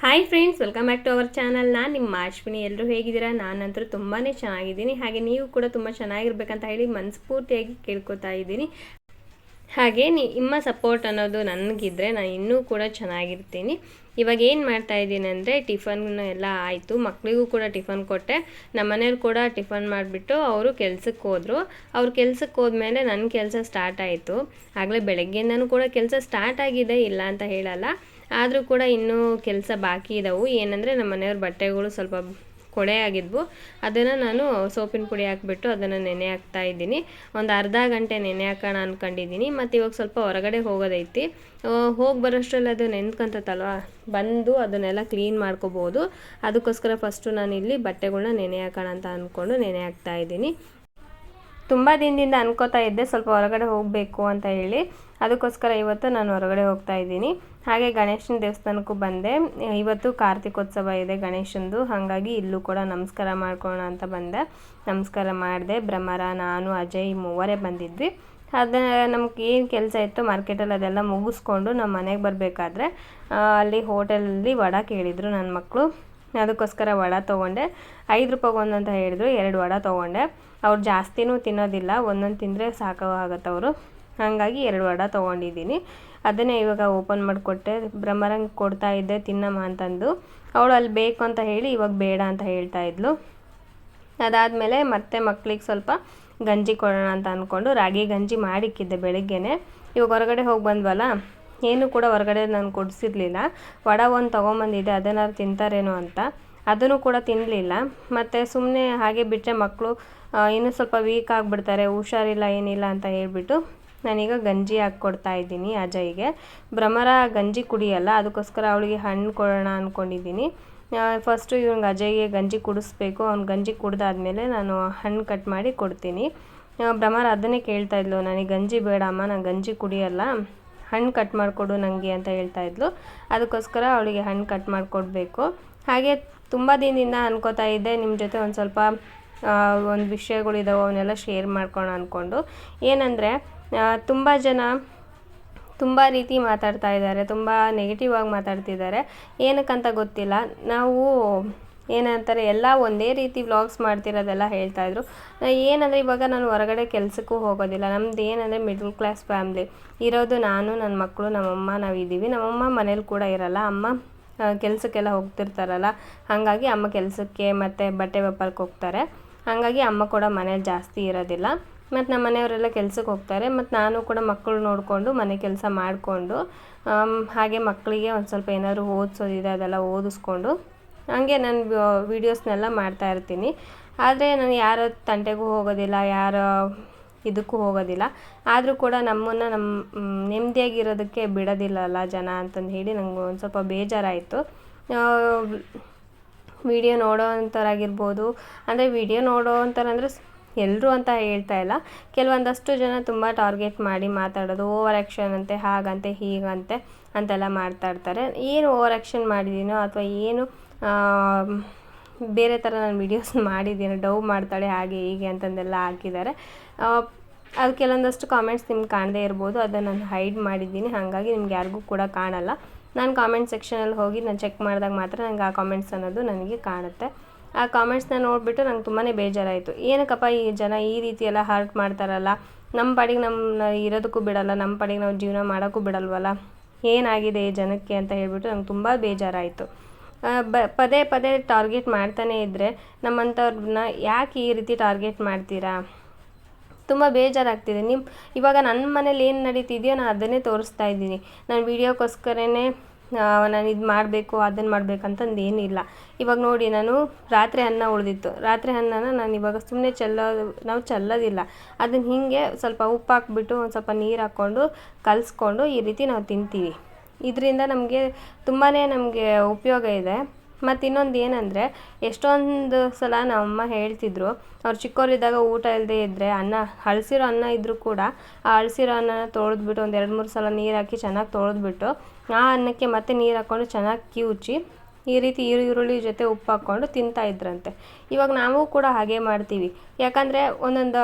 Hi friends welcome back to our channel ನಾನು ನಿಮ್ಮ ಅಶ್ವಿನಿ ಎಲ್ಲರೂ ಹೇಗಿದ್ದೀರಾ? ನಾನಂತರೂ ತುಂಬಾ ಚೆನ್ನಾಗಿದ್ದೀನಿ. ಹಾಗೆ ನೀವು ಕೂಡ ತುಂಬ ಚೆನ್ನಾಗಿರ್ಬೇಕಂತ ಹೇಳಿ ಮನಸ್ಫೂರ್ತಿಯಾಗಿ ಕೇಳ್ಕೊತಾ ಇದ್ದೀನಿ. ಹಾಗೆ ನಿಮ್ಮ ಸಪೋರ್ಟ್ ಅನ್ನೋದು ನನಗಿದ್ರೆ ನಾನು ಇನ್ನೂ ಕೂಡ ಚೆನ್ನಾಗಿರ್ತೀನಿ. ಇವಾಗ ಏನು ಮಾಡ್ತಾ ಇದ್ದೀನಿ ಅಂದರೆ ಟಿಫನ್ ಎಲ್ಲ ಆಯಿತು. ಮಕ್ಕಳಿಗೂ ಕೂಡ ಟಿಫನ್ ಕೊಟ್ಟೆ. ನಮ್ಮ ಮನೆಯವ್ರು ಕೂಡ ಟಿಫನ್ ಮಾಡಿಬಿಟ್ಟು ಅವರು ಕೆಲ್ಸಕ್ಕೆ ಹೋದರು. ಅವ್ರ ಕೆಲ್ಸಕ್ಕೆ ಹೋದ್ಮೇಲೆ ನನ್ನ ಕೆಲಸ ಸ್ಟಾರ್ಟ್ ಆಯಿತು. ಆಗಲೇ ಬೆಳಗ್ಗೆಯಿಂದನೂ ಕೂಡ ಕೆಲಸ ಸ್ಟಾರ್ಟ್ ಆಗಿದೆ, ಇಲ್ಲ ಅಂತ ಹೇಳಲ್ಲ. ಆದರೂ ಕೂಡ ಇನ್ನೂ ಕೆಲಸ ಬಾಕಿ ಇದ್ದಾವೆ ಏನಂದರೆ ನಮ್ಮ ಮನೆಯವ್ರ ಬಟ್ಟೆಗಳು ಸ್ವಲ್ಪ ಕೊಳೆ ಆಗಿದ್ವು. ಅದನ್ನು ನಾನು ಸೋಪಿನ ಪುಡಿ ಹಾಕ್ಬಿಟ್ಟು ಅದನ್ನು ನೆನೆ ಹಾಕ್ತಾ ಇದ್ದೀನಿ. ಒಂದು ಅರ್ಧ ಗಂಟೆ ನೆನೆ ಹಾಕೋಣ ಅಂದ್ಕೊಂಡಿದ್ದೀನಿ ಮತ್ತು ಇವಾಗ ಸ್ವಲ್ಪ ಹೊರಗಡೆ ಹೋಗೋದೈತಿ. ಹೋಗಿ ಬರೋಷ್ಟರಲ್ಲಿ ಅದು ನೆನ್ಕೊಂತತ್ತಲ್ವ ಬಂದು ಅದನ್ನೆಲ್ಲ ಕ್ಲೀನ್ ಮಾಡ್ಕೋಬೋದು. ಅದಕ್ಕೋಸ್ಕರ ಫಸ್ಟು ನಾನು ಇಲ್ಲಿ ಬಟ್ಟೆಗಳನ್ನ ನೆನೆ ಹಾಕೋಣ ಅಂತ ಅಂದ್ಕೊಂಡು ನೆನೆ ಹಾಕ್ತಾ ಇದ್ದೀನಿ. ತುಂಬ ದಿನದಿಂದ ಅನ್ಕೋತಾ ಇದ್ದೆ, ಸ್ವಲ್ಪ ಹೊರಗಡೆ ಹೋಗಬೇಕು ಅಂತ ಹೇಳಿ. ಅದಕ್ಕೋಸ್ಕರ ಇವತ್ತು ನಾನು ಹೊರಗಡೆ ಹೋಗ್ತಾ ಇದ್ದೀನಿ. ಹಾಗೆ ಗಣೇಶನ ದೇವಸ್ಥಾನಕ್ಕೂ ಬಂದೆ. ಇವತ್ತು ಕಾರ್ತಿಕೋತ್ಸವ ಇದೆ ಗಣೇಶಂದು. ಹಾಗಾಗಿ ಇಲ್ಲೂ ಕೂಡ ನಮಸ್ಕಾರ ಮಾಡ್ಕೊಳ್ಳೋಣ ಅಂತ ಬಂದೆ. ನಮಸ್ಕಾರ ಮಾಡಿದೆ. ಭ್ರಮರ ನಾನು, ಅಜಯ್ ಮೂವರೇ ಬಂದಿದ್ವಿ. ಅದು, ನಮ್ಗೆ ಏನು ಕೆಲಸ ಇತ್ತು ಮಾರ್ಕೆಟಲ್ಲಿ ಅದೆಲ್ಲ ಮುಗಿಸ್ಕೊಂಡು ನಮ್ಮ ಮನೆಗೆ ಬರಬೇಕಾದ್ರೆ ಅಲ್ಲಿ ಹೋಟೆಲಲ್ಲಿ ವಡ ಕೇಳಿದರು ನನ್ನ ಮಕ್ಕಳು ಅದಕ್ಕೋಸ್ಕರ ವಡ ತೊಗೊಂಡೆ. ಐದು ರೂಪಾಯಿ ಒಂದಂತ ಹೇಳಿದರು. ಎರಡು ವಡ ತೊಗೊಂಡೆ. ಅವ್ರು ಜಾಸ್ತಿನೂ ತಿನ್ನೋದಿಲ್ಲ. ಒಂದೊಂದು ತಿಂದರೆ ಸಾಕು ಆಗುತ್ತೆ ಅವರು ಹಾಗಾಗಿ ಎರಡು ವಡ ತೊಗೊಂಡಿದ್ದೀನಿ. ಅದನ್ನೇ ಇವಾಗ ಓಪನ್ ಮಾಡಿಕೊಟ್ಟೆ. ಬ್ರಹ್ಮರಂಗ್ ಕೊಡ್ತಾ ಇದ್ದೆ, ತಿನ್ನಮ್ಮ ಅಂತಂದು. ಅವಳು ಅಲ್ಲಿ ಬೇಕು ಅಂತ ಹೇಳಿ ಇವಾಗ ಬೇಡ ಅಂತ ಹೇಳ್ತಾ ಇದ್ಲು. ಅದಾದಮೇಲೆ ಮತ್ತೆ ಮಕ್ಕಳಿಗೆ ಸ್ವಲ್ಪ ಗಂಜಿ ಕೊಡೋಣ ಅಂತ ಅಂದ್ಕೊಂಡು ರಾಗಿ ಗಂಜಿ ಮಾಡಿಕ್ಕಿದ್ದೆ ಬೆಳಿಗ್ಗೆನೆ. ಇವಾಗ ಹೊರಗಡೆ ಹೋಗಿ ಬಂದ್ವಲ್ಲ, ಏನು ಕೂಡ ಹೊರಗಡೆ ನಾನು ಕೊಡಿಸಿರ್ಲಿಲ್ಲ. ವಡ ಒಂದು ತೊಗೊಂಬಂದಿದ್ದೆ, ಅದನ್ನಾರು ತಿಂತಾರೇನೋ ಅಂತ. ಅದನ್ನು ಕೂಡ ತಿನ್ನಲಿಲ್ಲ ಮತ್ತು ಸುಮ್ಮನೆ ಹಾಗೆ ಬಿಟ್ಟರೆ ಮಕ್ಕಳು ಇನ್ನೂ ಸ್ವಲ್ಪ ವೀಕ್ ಆಗಿಬಿಡ್ತಾರೆ, ಹುಷಾರಿಲ್ಲ, ಏನಿಲ್ಲ ಅಂತ ಹೇಳ್ಬಿಟ್ಟು ನಾನೀಗ ಗಂಜಿ ಹಾಕ್ಕೊಡ್ತಾ ಇದ್ದೀನಿ ಅಜಯ್ಗೆ. ಭ್ರಮರ ಗಂಜಿ ಕುಡಿಯಲ್ಲ, ಅದಕ್ಕೋಸ್ಕರ ಅವಳಿಗೆ ಹಣ್ಣು ಕೊಡೋಣ ಅಂದ್ಕೊಂಡಿದ್ದೀನಿ ಫಸ್ಟು ಇವ್ನಿಗೆ ಅಜಯ್ಗೆ ಗಂಜಿ ಕುಡಿಸ್ಬೇಕು. ಅವ್ನು ಗಂಜಿ ಕುಡ್ದಾದ್ಮೇಲೆ ನಾನು ಹಣ್ಣು ಕಟ್ ಮಾಡಿ ಕೊಡ್ತೀನಿ. ಭ್ರಮರ ಅದನ್ನೇ ಕೇಳ್ತಾ ಇದ್ಲು. ನನಗೆ ಗಂಜಿ ಬೇಡ ಅಮ್ಮ ನಾನು ಗಂಜಿ ಕುಡಿಯಲ್ಲ. ಹಣ್ಣು ಕಟ್ ಮಾಡಿಕೊಡು ನನಗೆ ಅಂತ ಹೇಳ್ತಾ ಇದ್ಲು. ಅದಕ್ಕೋಸ್ಕರ ಅವಳಿಗೆ ಹಣ್ಣು ಕಟ್ ಮಾಡಿಕೊಡ್ಬೇಕು. ಹಾಗೆ ತುಂಬ ದಿನದಿಂದ ಅನ್ಕೋತಾ ಇದ್ದೆ. ನಿಮ್ಮ ಜೊತೆ ಒಂದು ಸ್ವಲ್ಪ ಒಂದು ವಿಷಯಗಳಿದಾವೆ, ಅವನ್ನೆಲ್ಲ ಶೇರ್ ಮಾಡ್ಕೊಳ್ಳೋಣ ಅಂದ್ಕೊಂಡು ಏನಂದರೆ ತುಂಬ ಜನ ತುಂಬ ರೀತಿ ಮಾತಾಡ್ತಾ ಇದ್ದಾರೆ, ತುಂಬ ನೆಗೆಟಿವ್ ಆಗಿ ಮಾತಾಡ್ತಿದ್ದಾರೆ. ಏನಕ್ಕಂತ ಗೊತ್ತಿಲ್ಲ. ನಾವು ಏನಂತಾರೆ, ಎಲ್ಲ ಒಂದೇ ರೀತಿ ವ್ಲಾಗ್ಸ್ ಮಾಡ್ತಿರೋದೆಲ್ಲ ಹೇಳ್ತಾಯಿದ್ರು ಏನಂದರೆ ಇವಾಗ ನಾನು ಹೊರಗಡೆ ಕೆಲಸಕ್ಕೂ ಹೋಗೋದಿಲ್ಲ. ನಮ್ದು ಏನಂದರೆ ಮಿಡ್ಲ್ ಕ್ಲಾಸ್ ಫ್ಯಾಮ್ಲಿ ಇರೋದು ನಾನು ನನ್ನ ಮಕ್ಕಳು ನಮ್ಮಮ್ಮ ನಾವು ಇದ್ದೀವಿ ನಮ್ಮಮ್ಮ ಮನೇಲಿ ಕೂಡ ಇರಲ್ಲ. ಅಮ್ಮ ಕೆಲಸಕ್ಕೆಲ್ಲ ಹೋಗ್ತಿರ್ತಾರಲ್ಲ. ಹಾಗಾಗಿ ಅಮ್ಮ ಕೆಲಸಕ್ಕೆ ಮತ್ತು ಬಟ್ಟೆ ವ್ಯಾಪಾರಕ್ಕೆ ಹೋಗ್ತಾರೆ. ಹಾಗಾಗಿ ಅಮ್ಮ ಕೂಡ ಮನೇಲಿ ಜಾಸ್ತಿ ಇರೋದಿಲ್ಲ. ಮತ್ತು ನಮ್ಮ ಮನೆಯವರೆಲ್ಲ ಕೆಲ್ಸಕ್ಕೆ ಹೋಗ್ತಾರೆ, ಮತ್ತು ನಾನು ಕೂಡ ಮಕ್ಕಳು ನೋಡಿಕೊಂಡು ಮನೆ ಕೆಲಸ ಮಾಡಿಕೊಂಡು ಹಾಗೆ ಮಕ್ಕಳಿಗೆ ಒಂದು ಸ್ವಲ್ಪ ಏನಾದರೂ ಓದಿಸೋದಿದೆ ಅದೆಲ್ಲ ಓದಿಸ್ಕೊಂಡು, ಹಾಗೆ ನಾನು ವೀಡಿಯೋಸ್ನೆಲ್ಲ ಮಾಡ್ತಾ ಇರ್ತೀನಿ. ಆದರೆ ನಾನು ಯಾರ ತಂಟೆಗೂ ಹೋಗೋದಿಲ್ಲ, ಯಾರ ಇದಕ್ಕೂ ಹೋಗೋದಿಲ್ಲ. ಆದರೂ ಕೂಡ ನಮ್ಮನ್ನು ನಮ್ಮ ನೆಮ್ಮದಿಯಾಗಿರೋದಕ್ಕೆ ಬಿಡೋದಿಲ್ಲಲ್ಲ ಜನ ಅಂತಂದು ಹೇಳಿ ನಂಗೆ ಒಂದು ಸ್ವಲ್ಪ ಬೇಜಾರಾಯಿತು. ವಿಡಿಯೋ ನೋಡೋ ಅಂಥವ್ರಾಗಿರ್ಬೋದು ಅಂದರೆ ವಿಡಿಯೋ ನೋಡೋ ಎಲ್ಲರೂ ಅಂತ ಹೇಳ್ತಾ ಇಲ್ಲ. ಕೆಲವೊಂದಷ್ಟು ಜನ ತುಂಬ ಟಾರ್ಗೆಟ್ ಮಾಡಿ ಮಾತಾಡೋದು, ಓವರ್ ಆ್ಯಕ್ಷನ್ ಅಂತೆ, ಹಾಗಂತೆ, ಹೀಗಂತೆ ಅಂತೆಲ್ಲ ಮಾಡ್ತಾ ಇರ್ತಾರೆ. ಏನು ಓವರ್ ಆ್ಯಕ್ಷನ್ ಮಾಡಿದ್ದೀನೋ ಅಥವಾ ಏನು ಬೇರೆ ಥರ ನಾನು ವೀಡಿಯೋಸ್ ಮಾಡಿದ್ದೀನಿ ಡವ್ ಮಾಡ್ತಾಳೆ ಹಾಗೆ ಹೀಗೆ ಅಂತಂದೆಲ್ಲ ಹಾಕಿದ್ದಾರೆ. ಅದು ಕೆಲವೊಂದಷ್ಟು ಕಾಮೆಂಟ್ಸ್ ನಿಮ್ಗೆ ಕಾಣದೇ ಇರ್ಬೋದು. ಅದನ್ನು ನಾನು ಹೈಡ್ ಮಾಡಿದ್ದೀನಿ. ಹಾಗಾಗಿ ನಿಮ್ಗೆ ಯಾರಿಗೂ ಕೂಡ ಕಾಣಲ್ಲ. ನಾನು ಕಾಮೆಂಟ್ ಸೆಕ್ಷನಲ್ಲಿ ಹೋಗಿ, ನಾನು ಚೆಕ್ ಮಾಡಿದಾಗ ಮಾತ್ರ ನನಗೆ ಆ ಕಾಮೆಂಟ್ಸ್ ಅನ್ನೋದು ನನಗೆ ಕಾಣುತ್ತೆ. ಆ ಕಾಮೆಂಟ್ಸ್ನ ನೋಡಿಬಿಟ್ಟು ನಂಗೆ ತುಂಬಾ ಬೇಜಾರಾಯಿತು. ಏನಕ್ಕಪ್ಪ ಈ ಜನ ಈ ರೀತಿ ಎಲ್ಲ ಹರ್ಟ್ ಮಾಡ್ತಾರಲ್ಲ? ನಮ್ಮ ಪಾಡಿಗೆ ನಮ್ಮನ್ನ ಇರೋದಕ್ಕೂ ಬಿಡಲ್ಲ ನಮ್ಮ ಪಾಡಿಗೆ ನಾವು ಜೀವನ ಮಾಡೋಕ್ಕೂ ಬಿಡಲ್ವಲ್ಲ? ಏನಾಗಿದೆ ಈ ಜನಕ್ಕೆ ಅಂತ ಹೇಳಿಬಿಟ್ಟು ನಂಗೆ ತುಂಬ ಬೇಜಾರಾಯಿತು. ಬ, ಪದೇ ಪದೇ ಟಾರ್ಗೆಟ್ ಮಾಡ್ತಾನೇ ಇದ್ದರೆ ನಮ್ಮಂಥವ್ರನ್ನ ಯಾಕೆ ಈ ರೀತಿ ಟಾರ್ಗೆಟ್ ಮಾಡ್ತೀರಾ? ತುಂಬ ಬೇಜಾರಾಗ್ತಿದೆ. ನಿಮ್ಮ ಇವಾಗ ನನ್ನ ಮನೇಲಿ ಏನು ನಡೀತಿದೆಯೋ ನಾನು ಅದನ್ನೇ ತೋರಿಸ್ತಾ ಇದ್ದೀನಿ. ನಾನು ವೀಡಿಯೋಕ್ಕೋಸ್ಕರನೇ ನಾನು ಇದು ಮಾಡಬೇಕು ಅದನ್ನು ಮಾಡಬೇಕಂತಂದು ಏನಿಲ್ಲ. ಇವಾಗ ನೋಡಿ ನಾನು ರಾತ್ರಿ ಅನ್ನ ಉಳಿದಿತ್ತು. ರಾತ್ರಿ ಅನ್ನನ ನಾನು ಇವಾಗ ಸುಮ್ಮನೆ ಚೆಲ್ಲೋದು ನಾವು ಚೆಲ್ಲೋದಿಲ್ಲ. ಅದನ್ನು ಹೀಗೆ ಸ್ವಲ್ಪ ಉಪ್ಪು ಹಾಕ್ಬಿಟ್ಟು ಒಂದು ಸ್ವಲ್ಪ ನೀರು ಹಾಕ್ಕೊಂಡು ಕಲಸ್ಕೊಂಡು ಈ ರೀತಿ ನಾವು ತಿಂತೀವಿ. ಇದರಿಂದ ನಮಗೆ ತುಂಬಾ ನಮಗೆ ಉಪಯೋಗ ಇದೆ. ಮತ್ತು ಇನ್ನೊಂದು ಏನಂದರೆ, ಎಷ್ಟೊಂದು ಸಲ ನಮ್ಮಮ್ಮ ಹೇಳ್ತಿದ್ರು, ಅವ್ರು ಚಿಕ್ಕವರಿದ್ದಾಗ ಊಟ ಇಲ್ಲದೇ ಇದ್ದರೆ ಅನ್ನ ಹಳಸಿರೋ ಅನ್ನ ಇದ್ದರೂ ಕೂಡ ಆ ಹಳಸಿರೋ ಅನ್ನನ ತೊಳೆದ್ಬಿಟ್ಟು ಒಂದು ಎರಡು ಮೂರು ಸಲ ನೀರು ಹಾಕಿ ಚೆನ್ನಾಗಿ ತೊಳೆದ್ಬಿಟ್ಟು, ಆ ಅನ್ನಕ್ಕೆ ಮತ್ತೆ ನೀರು ಹಾಕ್ಕೊಂಡು ಚೆನ್ನಾಗಿ ಕಿವುಚಿ, ಈ ರೀತಿ ಈರುಳ್ಳಿ ಜೊತೆ ಉಪ್ಪು ಹಾಕ್ಕೊಂಡು ತಿಂತಾ ಇದ್ರಂತೆ. ಇವಾಗ ನಾವು ಕೂಡ ಹಾಗೆ ಮಾಡ್ತೀವಿ. ಯಾಕಂದರೆ ಒಂದೊಂದು,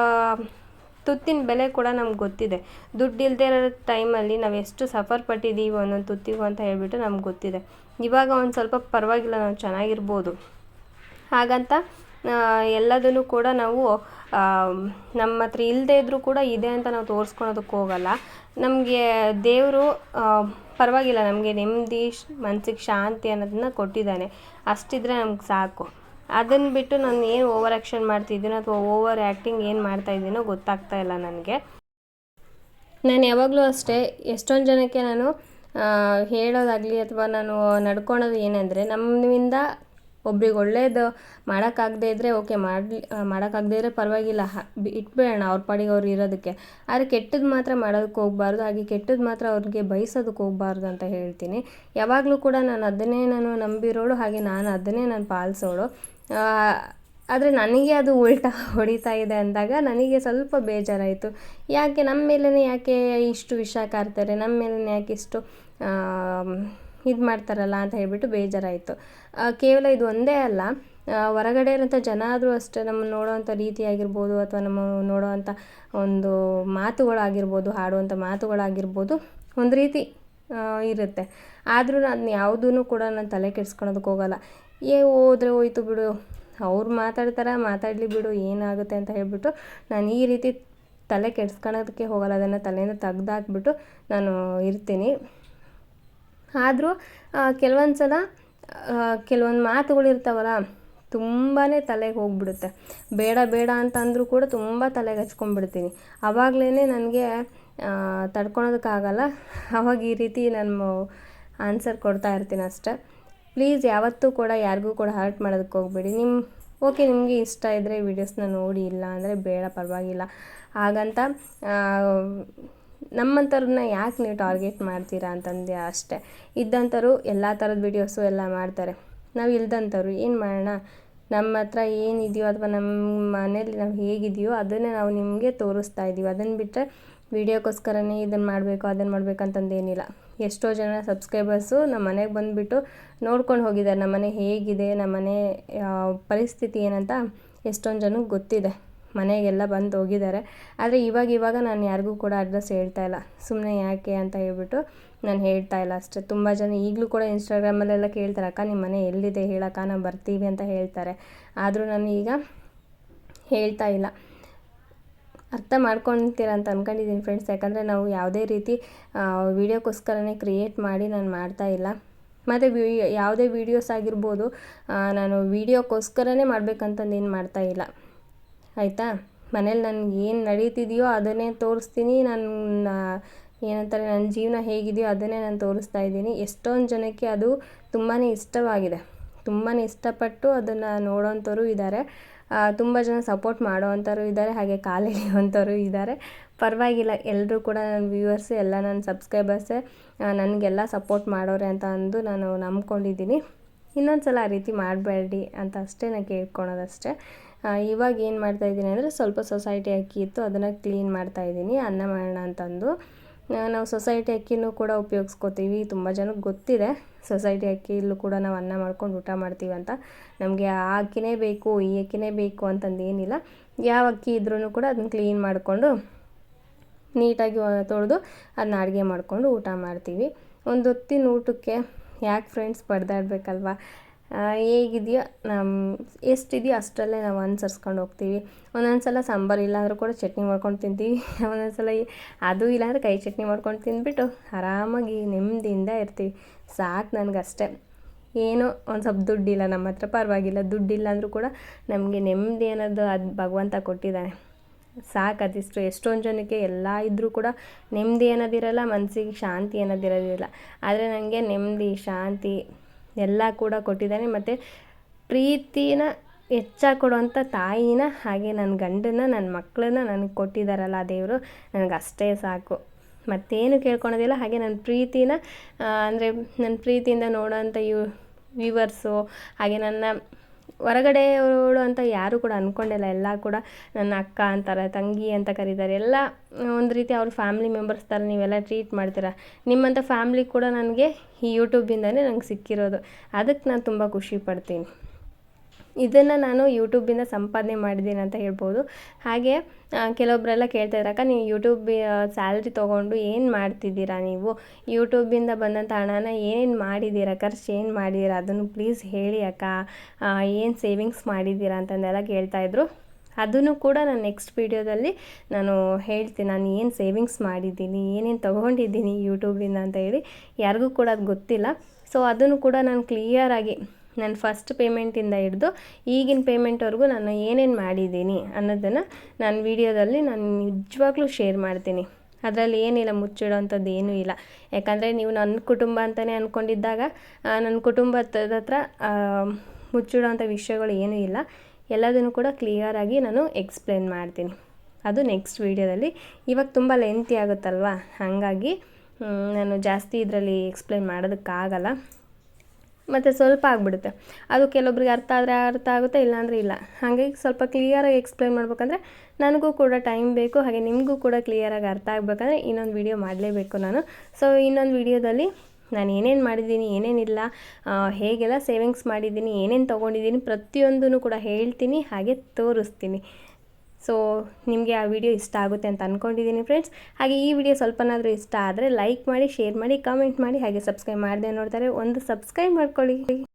ತುತ್ತಿನ ಬೆಲೆ ಕೂಡ ನಮ್ಗೆ ಗೊತ್ತಿದೆ. ದುಡ್ಡು ಇಲ್ಲದೇ ಇರೋ ಟೈಮಲ್ಲಿ ನಾವು ಎಷ್ಟು ಸಫರ್ ಪಟ್ಟಿದ್ದೀವಿ ಒಂದೊಂದು ತುತ್ತಿಗೂ ಅಂತ ಹೇಳಿಬಿಟ್ಟು ನಮ್ಗೆ ಗೊತ್ತಿದೆ. ಇವಾಗ ಒಂದು ಸ್ವಲ್ಪ ಪರವಾಗಿಲ್ಲ, ನಾವು ಚೆನ್ನಾಗಿರ್ಬೋದು. ಹಾಗಂತ ಎಲ್ಲದನ್ನು ಕೂಡ ನಾವು ನಮ್ಮ ಹತ್ರ ಇಲ್ಲದೇ ಇದ್ದರೂ ಕೂಡ ಇದೆ ಅಂತ ನಾವು ತೋರಿಸ್ಕೊಳೋದಕ್ಕೆ ಹೋಗಲ್ಲ. ನಮಗೆ ದೇವರು ಪರವಾಗಿಲ್ಲ, ನಮಗೆ ನೆಮ್ಮದಿ ಮನಸ್ಸಿಗೆ ಶಾಂತಿ ಅನ್ನೋದನ್ನ ಕೊಟ್ಟಿದ್ದಾನೆ. ಅಷ್ಟಿದ್ರೆ ನಮ್ಗೆ ಸಾಕು. ಅದನ್ನು ಬಿಟ್ಟು ನಾನು ಏನು ಓವರ್ ಆ್ಯಕ್ಷನ್ ಮಾಡ್ತಿದ್ದೀನೋ ಅಥವಾ ಓವರ್ ಆ್ಯಕ್ಟಿಂಗ್ ಏನು ಮಾಡ್ತಾ ಇದ್ದೀನೋ ಗೊತ್ತಾಗ್ತಾ ಇಲ್ಲ ನನಗೆ. ನಾನು ಯಾವಾಗಲೂ ಅಷ್ಟೇ, ಎಷ್ಟೊಂದು ಜನಕ್ಕೆ ನಾನು ಹೇಳೋದಾಗಲಿ ಅಥವಾ ನಾನು ನಡ್ಕೊಳೋದು ಏನಂದರೆ ನಮ್ಮಿಂದ ಒಬ್ರಿಗೆ ಒಳ್ಳೇದು ಮಾಡೋಕ್ಕಾಗದೇ ಇದ್ದರೆ ಓಕೆ ಮಾಡಲಿ ಮಾಡೋಕ್ಕಾಗದೇ ಇದ್ದರೆ ಪರವಾಗಿಲ್ಲ. ಇಟ್ಬಿಡೋಣ ಅವ್ರ ಪಾಡಿಗೆ ಅವ್ರು ಇರೋದಕ್ಕೆ. ಆದರೆ ಕೆಟ್ಟದ್ದು ಮಾತ್ರ ಮಾಡೋದಕ್ಕೆ ಹೋಗ್ಬಾರ್ದು, ಹಾಗೆ ಕೆಟ್ಟದ್ದು ಮಾತ್ರ ಅವ್ರಿಗೆ ಬಯಸೋದಕ್ಕೆ ಹೋಗ್ಬಾರ್ದು ಅಂತ ಹೇಳ್ತೀನಿ. ಯಾವಾಗಲೂ ಕೂಡ ನಾನು ಅದನ್ನೇ ನಾನು ನಂಬಿರೋಳು, ಹಾಗೆ ನಾನು ಅದನ್ನೇ ನಾನು ಪಾಲಿಸೋಳು. ಆದರೆ ನನಗೆ ಅದು ಉಲ್ಟಾ ಹೊಡಿತಾ ಇದೆ ಅಂದಾಗ ನನಗೆ ಸ್ವಲ್ಪ ಬೇಜಾರಾಯಿತು. ಯಾಕೆ ನಮ್ಮ ಮೇಲೇ ಯಾಕೆ ಇಷ್ಟು ವಿಷ ಕಾರ್ತಾರೆ ನಮ್ಮ ಮೇಲೇ ಯಾಕೆ ಇಷ್ಟು ಇದು ಮಾಡ್ತಾರಲ್ಲ ಅಂತ ಹೇಳ್ಬಿಟ್ಟು ಬೇಜಾರಾಯಿತು. ಕೇವಲ ಇದು ಒಂದೇ ಅಲ್ಲ ಹೊರಗಡೆ ಇರೋಂಥ ಜನ ಆದರೂ ಅಷ್ಟೇ ನಮ್ಮನ್ನು ನೋಡೋವಂಥ ರೀತಿ ಆಗಿರ್ಬೋದು ಅಥವಾ ನಮ್ಮ ನೋಡೋವಂಥ ಒಂದು ಮಾತುಗಳಾಗಿರ್ಬೋದು ಹಾಡುವಂಥ ಮಾತುಗಳಾಗಿರ್ಬೋದು, ಒಂದು ರೀತಿ ಇರುತ್ತೆ. ಆದರೂ ನಾನು ಯಾವುದೂ ಕೂಡ ನಾನು ತಲೆ ಕೆಡ್ಸ್ಕೊಳೋದಕ್ಕೆ ಹೋಗಲ್ಲ. ಏ, ಹೋದ್ರೆ ಹೋಯ್ತು ಬಿಡು, ಅವ್ರು ಮಾತಾಡ್ತಾರೆ ಮಾತಾಡಲಿ ಬಿಡು, ಏನಾಗುತ್ತೆ ಅಂತ ಹೇಳ್ಬಿಟ್ಟು ನಾನು ಈ ರೀತಿ ತಲೆ ಕೆಡ್ಸ್ಕೊಳೋದಕ್ಕೆ ಹೋಗಲ್ಲ, ಅದನ್ನು ತಲೆಯಿಂದ ತೆಗ್ದಾಕ್ಬಿಟ್ಟು ನಾನು ಇರ್ತೀನಿ. ಆದರೂ ಕೆಲವೊಂದು ಸಲ ಕೆಲವೊಂದು ಮಾತುಗಳಿರ್ತಾವಲ್ಲ ತುಂಬಾ ತಲೆಗೆ ಹೋಗಿಬಿಡುತ್ತೆ. ಬೇಡ ಬೇಡ ಅಂತ ಅಂದರೂ ಕೂಡ ತುಂಬ ತಲೆಗೆ ಹಚ್ಕೊಂಡ್ಬಿಡ್ತೀನಿ. ಆವಾಗಲೇ ನನಗೆ ತಡ್ಕೊಳೋದಕ್ಕಾಗಲ್ಲ. ಅವಾಗ ಈ ರೀತಿ ನಾನು ಆನ್ಸರ್ ಕೊಡ್ತಾ ಇರ್ತೀನಿ ಅಷ್ಟೇ. ಪ್ಲೀಸ್ ಯಾವತ್ತೂ ಕೂಡ ಯಾರಿಗೂ ಕೂಡ ಹರ್ಟ್ ಮಾಡೋದಕ್ಕೆ ಹೋಗಬೇಡಿ. ನಿಮ್ಮ ಓಕೆ, ನಿಮಗೆ ಇಷ್ಟ ಇದ್ದರೆ ವಿಡಿಯೋಸ್ನ ನೋಡಿ, ಇಲ್ಲ ಅಂದರೆ ಬೇಡ, ಪರವಾಗಿಲ್ಲ. ಹಾಗಂತ ನಮ್ಮಂಥವ್ರನ್ನ ಯಾಕೆ ನೀವು ಟಾರ್ಗೆಟ್ ಮಾಡ್ತೀರಾ ಅಂತಂದು ಅಷ್ಟೇ. ಇದ್ದಂಥವ್ರು ಎಲ್ಲ ಥರದ ವೀಡಿಯೋಸು ಎಲ್ಲ ಮಾಡ್ತಾರೆ. ನಾವು ಇಲ್ದಂಥವ್ರು ಏನು ಮಾಡೋಣ? ನಮ್ಮ ಹತ್ರ ಏನಿದೆಯೋ ಅಥವಾ ನಮ್ಮ ಮನೇಲಿ ನಾವು ಹೇಗಿದೆಯೋ ಅದನ್ನೇ ನಾವು ನಿಮಗೆ ತೋರಿಸ್ತಾ ಇದ್ದೀವಿ. ಅದನ್ನು ಬಿಟ್ಟರೆ ವೀಡಿಯೋಕ್ಕೋಸ್ಕರನೇ ಇದನ್ನು ಮಾಡಬೇಕು ಅದನ್ನು ಮಾಡಬೇಕಂತಂದು ಏನಿಲ್ಲ. ಎಷ್ಟೋ ಜನ ಸಬ್ಸ್ಕ್ರೈಬರ್ಸು ನಮ್ಮ ಮನೆಗೆ ಬಂದುಬಿಟ್ಟು ನೋಡ್ಕೊಂಡು ಹೋಗಿದ್ದಾರೆ ನಮ್ಮ ಮನೆ ಹೇಗಿದೆ? ನಮ್ಮ ಮನೆ ಪರಿಸ್ಥಿತಿ ಏನಂತ ಎಷ್ಟೊಂದು ಜನಕ್ಕೆ ಗೊತ್ತಿದೆ. ಮನೆಗೆಲ್ಲ ಬಂದು ಹೋಗಿದ್ದಾರೆ. ಆದರೆ ಇವಾಗ ಇವಾಗ ನಾನು ಯಾರಿಗೂ ಕೂಡ ಅಡ್ರೆಸ್ ಹೇಳ್ತಾ ಇಲ್ಲ. ಸುಮ್ಮನೆ ಯಾಕೆ ಅಂತ ಹೇಳ್ಬಿಟ್ಟು ನಾನು ಹೇಳ್ತಾ ಇಲ್ಲ ಅಷ್ಟೇ. ತುಂಬ ಜನ ಈಗಲೂ ಕೂಡ ಇನ್ಸ್ಟಾಗ್ರಾಮಲ್ಲೆಲ್ಲ ಕೇಳ್ತಾರೆ, ಅಕ್ಕ ನಿಮ್ಮ ಮನೆ ಎಲ್ಲಿದೆ? ಹೇಳಕ್ಕ ನಾವು ಬರ್ತೀವಿ ಅಂತ ಹೇಳ್ತಾರೆ. ಆದರೂ ನಾನು ಈಗ ಹೇಳ್ತಾ ಇಲ್ಲ. ಅರ್ಥ ಮಾಡ್ಕೊತೀರ ಅಂತ ಅಂದ್ಕೊಂಡಿದ್ದೀನಿ ಫ್ರೆಂಡ್ಸ್ ಯಾಕಂದರೆ ನಾವು ಯಾವುದೇ ರೀತಿ ವೀಡಿಯೋಕ್ಕೋಸ್ಕರನೇ ಕ್ರಿಯೇಟ್ ಮಾಡಿ ನಾನು ಮಾಡ್ತಾ ಇಲ್ಲ. ಮತ್ತು ವಿ, ಯಾವುದೇ ವೀಡಿಯೋಸ್ ಆಗಿರ್ಬೋದು ನಾನು ವೀಡಿಯೋಕ್ಕೋಸ್ಕರನೇ ಮಾಡಬೇಕಂತಂದು ಏನು ಮಾಡ್ತಾ ಇಲ್ಲ. ಆಯಿತಾ? ಮನೇಲಿ ನನಗೆ ಏನು ನಡೀತಿದೆಯೋ ಅದನ್ನೇ ತೋರಿಸ್ತೀನಿ. ನನ್ನ ಏನಂತಾರೆ ನನ್ನ ಜೀವನ ಹೇಗಿದೆಯೋ ಅದನ್ನೇ ನಾನು ತೋರಿಸ್ತಾ ಇದ್ದೀನಿ. ಎಷ್ಟೊಂದು ಜನಕ್ಕೆ ಅದು ತುಂಬಾ ಇಷ್ಟವಾಗಿದೆ. ತುಂಬಾ ಇಷ್ಟಪಟ್ಟು ಅದನ್ನು ನೋಡೋಂಥವ್ರು ಇದ್ದಾರೆ ತುಂಬ ಜನ ಸಪೋರ್ಟ್ ಮಾಡೋವಂಥವ್ರು ಇದ್ದಾರೆ ಹಾಗೆ ಕಾಲೆಳೆಯುವಂಥವ್ರು ಇದ್ದಾರೆ ಪರವಾಗಿಲ್ಲ ಎಲ್ಲರೂ ಕೂಡ ನನ್ನ ವ್ಯೂವರ್ಸ್, ಎಲ್ಲ ನನ್ನ ಸಬ್ಸ್ಕ್ರೈಬರ್ಸೇ ನನಗೆಲ್ಲ ಸಪೋರ್ಟ್ ಮಾಡೋರೆ ಅಂತ ಅಂದು ನಾನು ನಂಬ್ಕೊಂಡಿದ್ದೀನಿ. ಇನ್ನೊಂದು ಸಲ ಆ ರೀತಿ ಮಾಡಬೇಡಿ ಅಂತ ಅಷ್ಟೇ ನಾನು ಕೇಳ್ಕೊಳೋದಷ್ಟೇ. ಇವಾಗ ಏನು ಮಾಡ್ತಾಯಿದ್ದೀನಿ ಅಂದರೆ ಸ್ವಲ್ಪ ಸೊಸೈಟಿ ಅಕ್ಕಿ ಇತ್ತು, ಅದನ್ನು ಕ್ಲೀನ್ ಮಾಡ್ತಾಯಿದ್ದೀನಿ ಅನ್ನ ಮಾಡೋಣ ಅಂತಂದು. ನಾವು ಸೊಸೈಟಿ ಅಕ್ಕಿನೂ ಕೂಡ ಉಪಯೋಗಿಸ್ಕೋತೀವಿ, ತುಂಬ ಜನಕ್ಕೆ ಗೊತ್ತಿದೆ. ಸೊಸೈಟಿ ಅಕ್ಕಿಯಲ್ಲೂ ಕೂಡ ನಾವು ಅನ್ನ ಮಾಡ್ಕೊಂಡು ಊಟ ಮಾಡ್ತೀವಿ ಅಂತ. ನಮಗೆ ಆ ಅಕ್ಕಿನೇ ಬೇಕು, ಈ ಅಕ್ಕಿನೇ ಬೇಕು ಅಂತಂದು ಏನಿಲ್ಲ. ಯಾವ ಅಕ್ಕಿ ಇದ್ರೂ ಕೂಡ ಅದನ್ನ ಕ್ಲೀನ್ ಮಾಡಿಕೊಂಡು ನೀಟಾಗಿ ತೊಳೆದು ಅದನ್ನ ಅಡುಗೆ ಮಾಡಿಕೊಂಡು ಊಟ ಮಾಡ್ತೀವಿ. ಒಂದು ಹೊತ್ತಿನ ಊಟಕ್ಕೆ ಯಾಕೆ ಫ್ರೆಂಡ್ಸ್ ಬಡ್ದಾಡಬೇಕಲ್ವ ಹೇಗಿದೆಯೋ ನಮ್ಮ ಎಷ್ಟಿದೆಯೋ ಅಷ್ಟರಲ್ಲೇ ನಾವು ಅನುಸರಿಸ್ಕೊಂಡು ಹೋಗ್ತೀವಿ. ಒಂದೊಂದು ಸಲ ಸಾಂಬಾರು ಇಲ್ಲಾಂದರೂ ಕೂಡ ಚಟ್ನಿ ಮಾಡ್ಕೊಂಡು ತಿಂತೀವಿ. ಒಂದೊಂದು ಸಲ ಅದು ಇಲ್ಲಾಂದರೆ ಕೈ ಚಟ್ನಿ ಮಾಡ್ಕೊಂಡು ತಿಂದ್ಬಿಟ್ಟು ಆರಾಮಾಗಿ ನೆಮ್ಮದಿಯಿಂದ ಇರ್ತೀವಿ. ಸಾಕು ನನಗಷ್ಟೇ. ಏನೋ ಒಂದು ಸ್ವಲ್ಪ ದುಡ್ಡಿಲ್ಲ ನಮ್ಮ ಹತ್ರ ಪರವಾಗಿಲ್ಲ. ದುಡ್ಡಿಲ್ಲ ಅಂದರೂ ಕೂಡ ನಮಗೆ ನೆಮ್ಮದಿ ಅನ್ನೋದು ಅದು ಭಗವಂತ ಕೊಟ್ಟಿದ್ದಾನೆ. ಸಾಕು ಅದಿಷ್ಟು. ಎಷ್ಟೊಂದು ಜನಕ್ಕೆ ಎಲ್ಲ ಇದ್ದರೂ ಕೂಡ ನೆಮ್ಮದಿ ಅನ್ನೋದಿರಲ್ಲ ಮನಸ್ಸಿಗೆ ಶಾಂತಿ ಅನ್ನೋದಿರೋದಿಲ್ಲ. ಆದರೆ ನನಗೆ ನೆಮ್ಮದಿ ಶಾಂತಿ ಎಲ್ಲ ಕೂಡ ಕೊಟ್ಟಿದ್ದಾನೆ. ಮತ್ತು ಪ್ರೀತಿನ ಹೆಚ್ಚಾಗಿ ಕೊಡುವಂಥ ತಾಯಿನ ಹಾಗೆ ನನ್ನ ಗಂಡನ ನನ್ನ ಮಕ್ಕಳನ್ನ ನನಗೆ ಕೊಟ್ಟಿದ್ದಾರಲ್ಲ ದೇವರು, ನನಗೆ ಅಷ್ಟೇ ಸಾಕು. ಮತ್ತೇನು ಕೇಳ್ಕೊಳೋದಿಲ್ಲ. ಹಾಗೆ ನನ್ನ ಪ್ರೀತಿನ ಅಂದರೆ ನನ್ನ ಪ್ರೀತಿಯಿಂದ ನೋಡೋಂಥ ಇವ್ ವ್ಯೂವರ್ಸು ಹಾಗೆ ನನ್ನ ಹೊರಗಡೆಯವಳು ಅಂತ ಯಾರು ಕೂಡ ಅಂದ್ಕೊಂಡಿಲ್ಲ ಎಲ್ಲ ಕೂಡ ನನ್ನ ಅಕ್ಕ ಅಂತಾರೆ, ತಂಗಿ ಅಂತ ಕರೀತಾರೆ. ಎಲ್ಲ ಒಂದು ರೀತಿ ಅವ್ರ ಫ್ಯಾಮಿಲಿ ಮೆಂಬರ್ಸ್ ಥರ ನೀವೆಲ್ಲ ಟ್ರೀಟ್ ಮಾಡ್ತೀರ. ನಿಮ್ಮಂಥ ಫ್ಯಾಮ್ಲಿ ಕೂಡ ನನಗೆ ಈ ಯೂಟ್ಯೂಬಿಂದನೇ ನಂಗೆ ಸಿಕ್ಕಿರೋದು. ಅದಕ್ಕೆ ನಾನು ತುಂಬ ಖುಷಿ ಪಡ್ತೀನಿ. ಇದನ್ನು ನಾನು ಯೂಟ್ಯೂಬಿಂದ ಸಂಪಾದನೆ ಮಾಡಿದ್ದೀನಿ ಅಂತ ಹೇಳ್ಬೋದು. ಹಾಗೆ ಕೆಲವೊಬ್ಬರೆಲ್ಲ ಕೇಳ್ತಾ ಅಕ್ಕ, ನೀವು ಯೂಟ್ಯೂಬ್ ಸ್ಯಾಲ್ರಿ ತೊಗೊಂಡು ಏನು ಮಾಡ್ತಿದ್ದೀರಾ ನೀವು? ಯೂಟ್ಯೂಬಿಂದ ಬಂದಂಥ ಹಣನ ಏನೇನು ಮಾಡಿದ್ದೀರಾ? ಖರ್ಚು ಏನು ಮಾಡಿದ್ದೀರಾ? ಅದನ್ನು ಪ್ಲೀಸ್ ಹೇಳಿ ಅಕ್ಕ. ಏನು ಸೇವಿಂಗ್ಸ್ ಮಾಡಿದ್ದೀರಾ? ಅಂತಂದೆಲ್ಲ ಕೇಳ್ತಾ ಇದ್ರು. ಅದನ್ನು ಕೂಡ ನಾನು ನೆಕ್ಸ್ಟ್ ವೀಡಿಯೋದಲ್ಲಿ ನಾನು ಹೇಳ್ತೀನಿ. ನಾನು ಏನು ಸೇವಿಂಗ್ಸ್ ಮಾಡಿದ್ದೀನಿ? ಏನೇನು ತೊಗೊಂಡಿದ್ದೀನಿ ಯೂಟ್ಯೂಬಿಂದ ಅಂತ ಹೇಳಿ. ಯಾರಿಗೂ ಕೂಡ ಅದು ಗೊತ್ತಿಲ್ಲ. ಸೊ ಅದನ್ನು ಕೂಡ ನಾನು ಕ್ಲಿಯರಾಗಿ ನಾನು ಫಸ್ಟ್ ಪೇಮೆಂಟಿಂದ ಹಿಡಿದು ಈಗಿನ ಪೇಮೆಂಟ್ವರೆಗೂ ನಾನು ಏನೇನು ಮಾಡಿದ್ದೀನಿ ಅನ್ನೋದನ್ನು ನಾನು ವೀಡಿಯೋದಲ್ಲಿ ನಾನು ನಿಜವಾಗ್ಲೂ ಶೇರ್ ಮಾಡ್ತೀನಿ. ಅದರಲ್ಲಿ ಏನಿಲ್ಲ, ಮುಚ್ಚಿಡೋಂಥದ್ದು ಏನೂ ಇಲ್ಲ. ಯಾಕಂದರೆ ನೀವು ನನ್ನ ಕುಟುಂಬ ಅಂತಲೇ ಅಂದ್ಕೊಂಡಿದ್ದಾಗ ನನ್ನ ಕುಟುಂಬದ ಹತ್ರ ಮುಚ್ಚಿಡೋಂಥ ವಿಷಯಗಳು ಏನೂ ಇಲ್ಲ. ಎಲ್ಲದನ್ನು ಕೂಡ ಕ್ಲಿಯರಾಗಿ ನಾನು ಎಕ್ಸ್ಪ್ಲೇನ್ ಮಾಡ್ತೀನಿ. ಅದು ನೆಕ್ಸ್ಟ್ ವೀಡಿಯೋದಲ್ಲಿ ಇವಾಗ ತುಂಬ ಲೆಂತಿ ಆಗುತ್ತಲ್ವ? ಹಾಗಾಗಿ ನಾನು ಜಾಸ್ತಿ ಇದರಲ್ಲಿ ಎಕ್ಸ್ಪ್ಲೇನ್ ಮಾಡೋದಕ್ಕಾಗಲ್ಲ. ಮತ್ತು ಸ್ವಲ್ಪ ಆಗಿಬಿಡುತ್ತೆ. ಅದು ಕೆಲವೊಬ್ರಿಗೆ ಅರ್ಥ ಆದರೆ ಅರ್ಥ ಆಗುತ್ತೆ, ಇಲ್ಲಾಂದರೆ ಇಲ್ಲ. ಹಾಗಾಗಿ ಸ್ವಲ್ಪ ಕ್ಲಿಯರಾಗಿ ಎಕ್ಸ್ಪ್ಲೇನ್ ಮಾಡ್ಬೇಕಂದ್ರೆ ನನಗೂ ಕೂಡ ಟೈಮ್ ಬೇಕು, ಹಾಗೆ ನಿಮಗೂ ಕೂಡ ಕ್ಲಿಯರಾಗಿ ಅರ್ಥ ಆಗಬೇಕಂದ್ರೆ ಇನ್ನೊಂದು ವಿಡಿಯೋ ಮಾಡಲೇಬೇಕು ನಾನು. ಸೊ ಇನ್ನೊಂದು ವಿಡಿಯೋದಲ್ಲಿ ನಾನು ಏನೇನು ಮಾಡಿದ್ದೀನಿ ಏನೇನಿಲ್ಲ ಹೇಗೆಲ್ಲ ಸೇವಿಂಗ್ಸ್ ಮಾಡಿದ್ದೀನಿ, ಏನೇನು ತೊಗೊಂಡಿದ್ದೀನಿ ಪ್ರತಿಯೊಂದೂ ಕೂಡ ಹೇಳ್ತೀನಿ, ಹಾಗೆ ತೋರಿಸ್ತೀನಿ. ಸೊ ನಿಮಗೆ ಆ ವಿಡಿಯೋ ಇಷ್ಟ ಆಗುತ್ತೆ ಅಂತ ಅಂದ್ಕೊಂಡಿದ್ದೀನಿ ಫ್ರೆಂಡ್ಸ್ ಹಾಗೆ ಈ ವಿಡಿಯೋ ಸ್ವಲ್ಪನಾದರೂ ಇಷ್ಟ ಆದರೆ ಲೈಕ್ ಮಾಡಿ ಶೇರ್ ಮಾಡಿ ಕಾಮೆಂಟ್ ಮಾಡಿ, ಹಾಗೆ ಸಬ್ಸ್ಕ್ರೈಬ್ ಮಾಡದೆ ನೋಡ್ತಾರೆ. ಒಂದು ಸಬ್ಸ್ಕ್ರೈಬ್ ಮಾಡ್ಕೊಳ್ಳಿ.